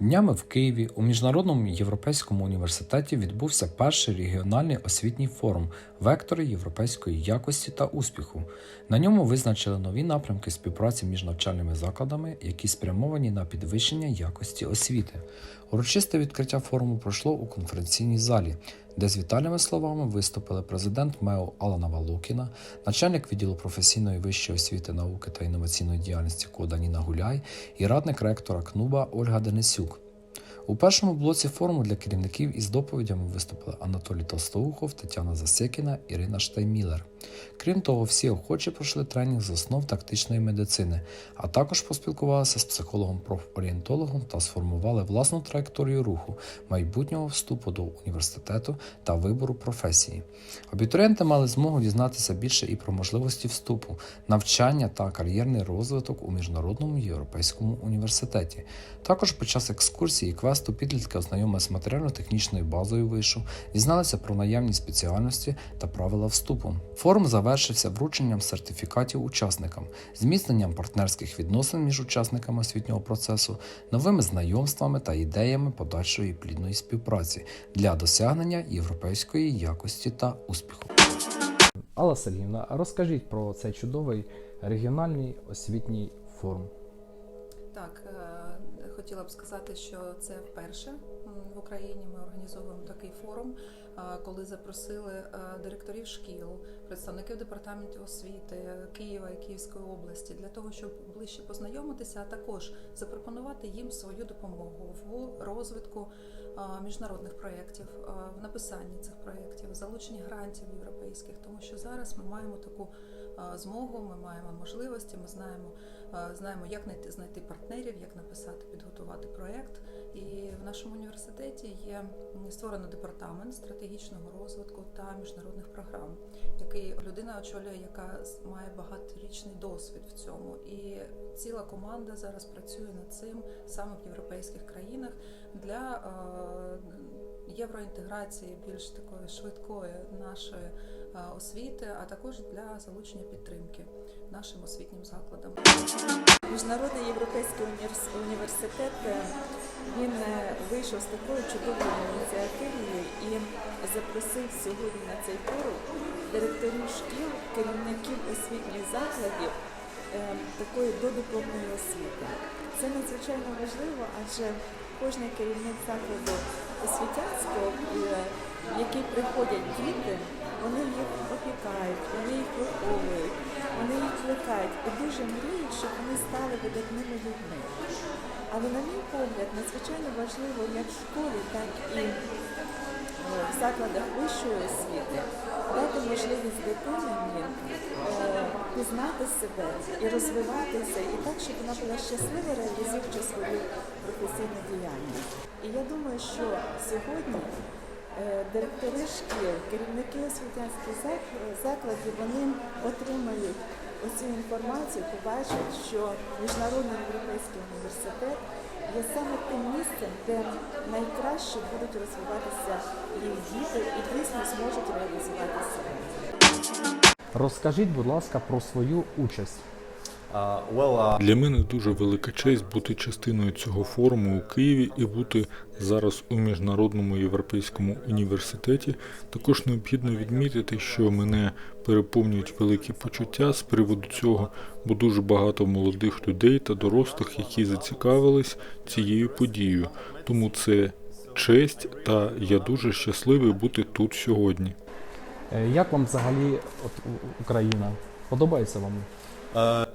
Днями в Києві у Міжнародному європейському університеті відбувся перший регіональний освітній форум Вектори європейської якості та успіху. На ньому визначили нові напрямки співпраці між навчальними закладами, які спрямовані на підвищення якості освіти. Урочисте відкриття форуму пройшло у конференційній залі, де з вітальними словами виступили президент МЕО Алана Валукіна, начальник відділу професійної вищої освіти, науки та інноваційної діяльності Кода Ніна Гуляй і радник ректора КНУБА Ольга Денисюк. У першому блоці форуму для керівників із доповідями виступили Анатолій Толстоухов, Тетяна Засекіна, Ірина Штаймілер. Крім того, всі охочі пройшли тренінг з основ тактичної медицини, а також поспілкувалися з психологом-профорієнтологом та сформували власну траєкторію руху майбутнього вступу до університету та вибору професії. Абітурієнти мали змогу дізнатися більше і про можливості вступу, навчання та кар'єрний розвиток у міжнародному європейському університеті. Також під час екскурсії і квесту підлітки ознайомилися з матеріально-технічною базою вишу, дізналися про наявні спеціальності та правила вступу. Форум завершився врученням сертифікатів учасникам, зміцненням партнерських відносин між учасниками освітнього процесу, новими знайомствами та ідеями подальшої плідної співпраці для досягнення європейської якості та успіху. Алла Сергіївна, розкажіть про цей чудовий регіональний освітній форум. Так, е, хотіла б сказати, що це вперше Україні ми організовуємо такий форум, е, коли запросили е, директорів шкіл, представників департаментів освіти Києва і Київської області для того, щоб ближче познайомитися, а також запропонувати їм свою допомогу в розвитку е, міжнародних проєктів, е, в написанні цих проєктів, залученні грантів європейських, тому що зараз ми маємо таку е, змогу, ми маємо можливості, ми знаємо. Е, Знаємо, як знайти, партнерів, як написати, підготувати проєкт. І нашому університеті є створено департамент стратегічного розвитку та міжнародних програм, який людина очолює, яка має багаторічний досвід в цьому. І ціла команда зараз працює над цим саме в європейських країнах для е, євроінтеграції більш такої швидкої нашої е, освіти, а також для залучення підтримки нашим освітнім закладам. Міжнародний європейський універс- університет е, він е, вийшов з такою чудовою ініціативою і запросив сьогодні на цей форум директорів шкіл, керівників освітніх закладів е, такої додипломної освіти. Це надзвичайно важливо, адже кожен керівник закладу освітянського, е, в який приходять діти, вони їх опікають, вони їх виховують, вони їх плекають і дуже мріють, щоб вони стали видатними людьми. Але на мій погляд, надзвичайно важливо як в школі, так і в закладах вищої освіти дати можливість дитині е, пізнати себе і розвиватися, і так, щоб вона була щаслива, реалізуючи свою професійну діяльність. І я думаю, що сьогодні е, директори шкіл, керівники освітянських закладів, вони отримають оцю інформацію, побачать, що Міжнародний європейський університет є саме тим місцем, де найкраще будуть розвиватися їх діти і дійсно зможуть реалізувати себе. Розкажіть, будь ласка, про свою участь. Для мене дуже велика честь бути частиною цього форуму у Києві і бути зараз у міжнародному європейському університеті. Також необхідно відмітити, що мене переповнюють великі почуття з приводу цього, бо дуже багато молодих людей та дорослих, які зацікавились цією подією. Тому це честь, та я дуже щасливий бути тут сьогодні. Е, Як вам взагалі от, Україна? Подобається вам?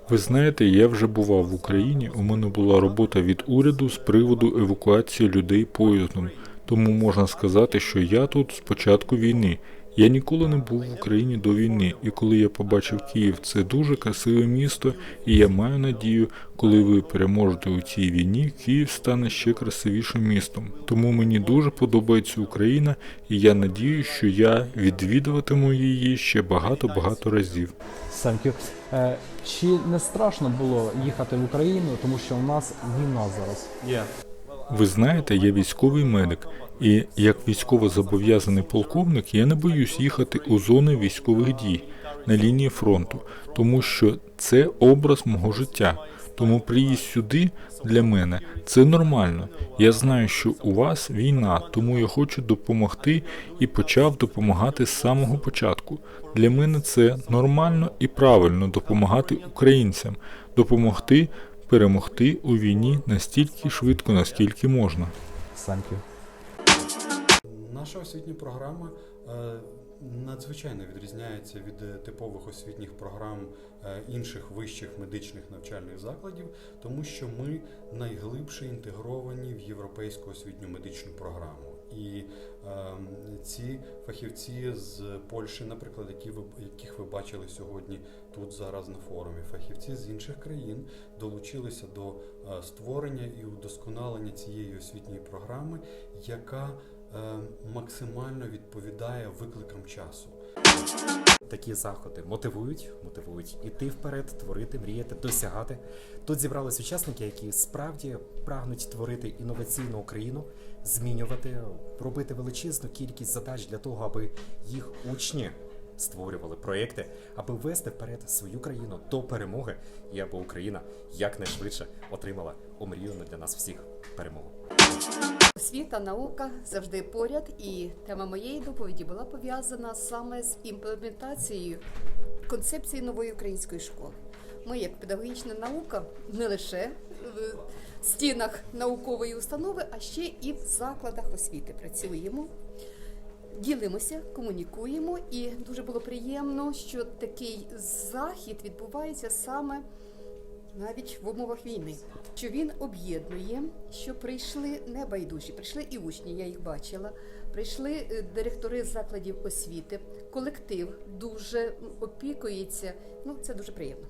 Ви знаєте, я вже бував в Україні. У мене була робота від уряду з приводу евакуації людей поїздом. Тому можна сказати, що я тут з початку війни. Я ніколи не був в Україні до війни, і коли я побачив Київ, це дуже красиве місто, і я маю надію, коли ви переможете у цій війні, Київ стане ще красивішим містом. Тому мені дуже подобається Україна, і я надію, що я відвідуватиму її ще багато-багато разів. You. Е, Чи не страшно було їхати в Україну, тому що у нас війна зараз? yeah. Ви знаєте, я військовий медик, і як військово зобов'язаний полковник, я не боюсь їхати у зони військових дій на лінії фронту, тому що це образ мого життя. Тому приїзд сюди для мене це нормально. Я знаю, що у вас війна, тому я хочу допомогти і почав допомагати з самого початку. Для мене це нормально і правильно допомагати українцям, допомогти перемогти у війні настільки швидко, наскільки можна. Thank. Наша освітня програма е, надзвичайно відрізняється від е, типових освітніх програм е, інших вищих медичних навчальних закладів, тому що ми найглибше інтегровані в європейську освітню медичну програму. І е, ці фахівці з Польщі, наприклад, які ви, яких ви бачили сьогодні тут зараз на форумі, фахівці з інших країн долучилися до е, створення і удосконалення цієї освітньої програми, яка максимально відповідає викликам часу. Такі заходи мотивують, мотивують іти вперед, творити, мріяти, досягати. Тут зібрались учасники, які справді прагнуть творити інноваційну Україну, змінювати, робити величезну кількість задач для того, аби їх учні створювали проекти, аби вести вперед свою країну до перемоги, і аби Україна якнайшвидше отримала омріяну для нас всіх перемогу. Освіта, наука завжди поряд, і тема моєї доповіді була пов'язана саме з імплементацією концепції нової української школи. Ми, як педагогічна наука, не лише в стінах наукової установи, а ще і в закладах освіти працюємо. Ділимося, комунікуємо, і дуже було приємно, що такий захід відбувається саме навіть в умовах війни. Що він об'єднує, що прийшли небайдужі, прийшли і учні, я їх бачила. Прийшли е, директори закладів освіти, колектив дуже опікується. Ну це дуже приємно.